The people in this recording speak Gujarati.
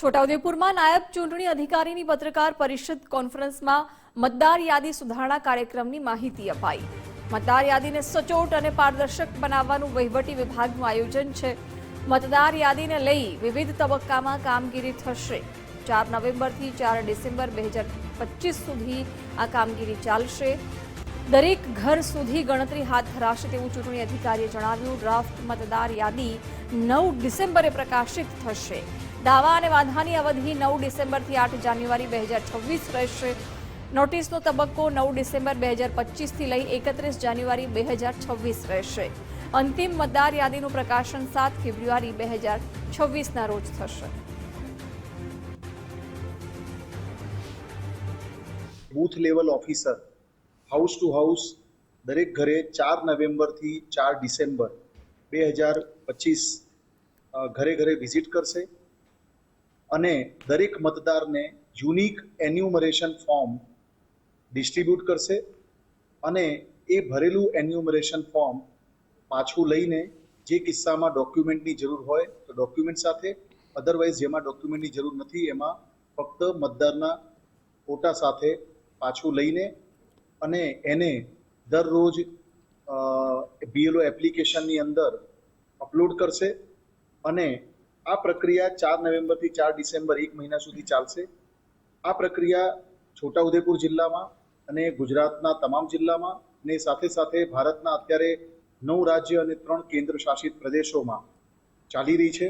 છોટાઉદેપુરમાં નાયબ ચૂંટણી અધિકારીની પત્રકાર પરિષદ કોન્ફરન્સમાં મતદાર યાદી સુધારણા કાર્યક્રમની માહિતી અપાઈ. મતદાર યાદીને સચોટ અને પારદર્શક બનાવવાનું વહીવટી વિભાગનું આયોજન છે. મતદાર યાદીને લઈ વિવિધ તબક્કામાં કામગીરી થશે. ચાર નવેમ્બરથી ચાર ડિસેમ્બર બે હજાર સુધી આ કામગીરી ચાલશે. દરેક ઘર સુધી ગણતરી હાથ ધરાશે તેવું ચૂંટણી અધિકારીએ જણાવ્યું. ડ્રાફ્ટ મતદાર યાદી નવ ડિસેમ્બરે પ્રકાશિત થશે. દાવા અને વાંધાની અવધિ નવ ડિસેમ્બરથી આઠ જાન્યુઆરી બે હજાર છવ્વીસ રહેશે. નોટિસનો તબક્કો નવ ડિસેમ્બર બે હજાર પચીસથી લઈ એકત્રીસ જાન્યુઆરી બે હજાર છવ્વીસ રહેશે. અંતિમ મતદાર યાદીનું પ્રકાશન સાત ફેબ્રુઆરી બે હજાર છવ્વીસના રોજ થશે. Booth level officer house to house દરેક ઘરે ચાર નવેમ્બરથી ચાર ડિસેમ્બર બે હજાર પચીસ ઘરે ઘરે વિઝિટ કરશે. અને દરેક મતદારને યુનિક એન્યુમરેશન ફોર્મ ડિસ્ટ્રીબ્યુટ કરશે અને એ ભરેલું એન્યુમરેશન ફોર્મ પાછું લઈને જે કિસ્સામાં ડોક્યુમેન્ટની જરૂર હોય તો ડોક્યુમેન્ટ સાથે અધરવાઇઝ જેમાં ડોક્યુમેન્ટની જરૂર નથી એમાં ફક્ત મતદારના ફોટા સાથે પાછું લઈને અને એને દરરોજ બીએલઓ એપ્લિકેશનની અંદર અપલોડ કરશે અને આ પ્રક્રિયા ચાર નવેમ્બરથી ચાર ડિસેમ્બર એક મહિના સુધી ચાલશે. આ પ્રક્રિયા છોટાઉદેપુર જિલ્લામાં અને ગુજરાતના તમામ જિલ્લામાં ને સાથે સાથે ભારતના અત્યારે નવ રાજ્ય અને ત્રણ કેન્દ્ર શાસિત પ્રદેશોમાં ચાલી રહી છે.